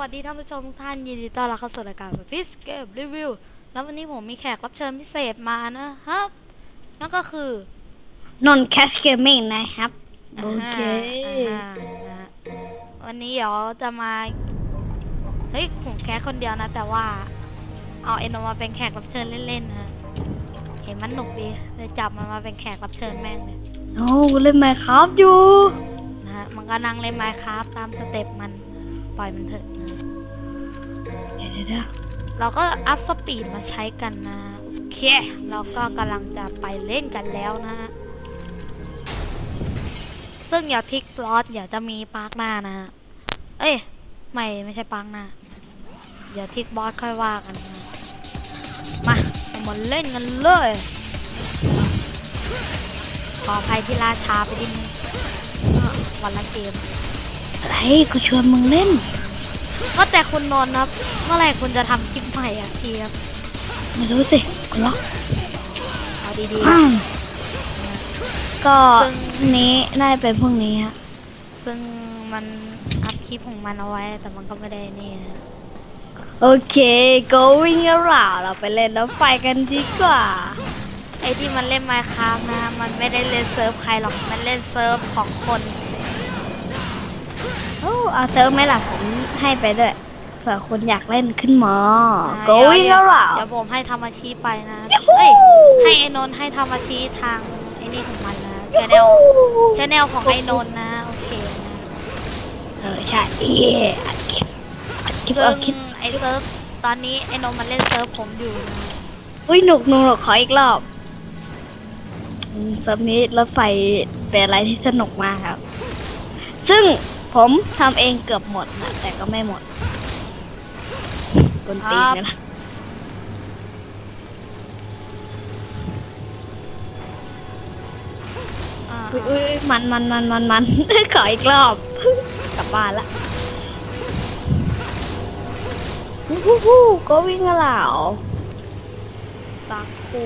วัสดีท่านผู้ชมทุกท่านยินดีต้อนรับเข้าสู่รายการฟิสเกมรีวิวแล้ววันนี้ผมมีแขกรับเชิญพิเศษมานะครับ นั่นก็คือนนแคสเกมมิ่งนะครับ โอเคอ่าอ่านะฮะวันนี้เดี๋ยวจะมา เฮ้ยผมแค่คนเดียวนะ แต่ว่าเอาเอ็นมาเป็นแขกรับเชิญเล่นๆนะเห็นมันหนุกดีเลยจับมันมาเป็นแขกรับเชิญแม่งเลยโอ้เล่นไมครับอยู่นะฮะมันก็นั่งเล่นไมค์ครับตามสเต็ปมัน ปล่อยมันเถอะนะเดี๋ยวเดี๋ยวเดี๋ยวเราก็อัพสปีดมาใช้กันนะ โอเค เราก็กำลังจะไปเล่นกันแล้วนะ ซึ่งอย่าพลิกลอสอย่าจะมีปาร์กหน้านะ เอ้ย ไม่ไม่ใช่ปาร์กหน้า เดี๋ยวพลิกบอสค่อยว่ากันนะ มาเรามาเล่นกันเลย ขออภัยที่ล่าช้าไปดิดนึงก็วันละเกม อะไรกูชวนมึงเล่น ก็แต่คุณนนท์ครับ เมื่อไหร่คุณจะทำคลิปใหม่อะทีครับไม่รู้สิกูล็อกเอาดีอ้าวก็ซึ่งนี้น่าจะเป็นพรุ่งนี้ฮะๆซึ่งมันอัพคลิปของมันเอาไว้ แต่มันก็ไม่ได้นี่นะโอเค going around เราไปเล่นรถไฟกันดีกว่า ไอ้ที่มันเล่นไมค์ค a f t นะ มันไม่ได้เล่นเซิร์ฟใครหรอก มันเล่นเซิร์ฟของคน โอ้เอาเติมไหมล่ะผมให้ไปด้วยเผื่อคุณอยากเล่นขึ้นมาอ่า going เดี๋ยว around เดี๋ยวผมให้ทำอาชีพไปนะยูฮูเอ้ยให้ไอ้นนท์ให้ทำอาชีพทางไอ้นี่ของมันนะแชนแนลแชนแนลของไอ้นนท์นะโอเคนะเออใช่เย่อัดคลิปอัดคลิปซึ่เอาคลิปงไอ้เซิร์ฟตอนนี้ไอ้นนท์มันเล่นเซิร์ฟผมอยู่นะอุ้ยหนุกหนุกหนุกขออีกรอบอืมเซิร์ฟนี้รถไฟเป็นอะไรที่สนุกมากครับ ซึ่ง ผมทำเองเกือบหมดนะแต่ก็ไม่หมดกนตีนกันละอ่าอุ้ยอุ้ยมันมันมันมันมันขออีกรอบ กลับบ้านละฮู้ฮู้ฮู้ก็วิ่งกันแล้วตาคู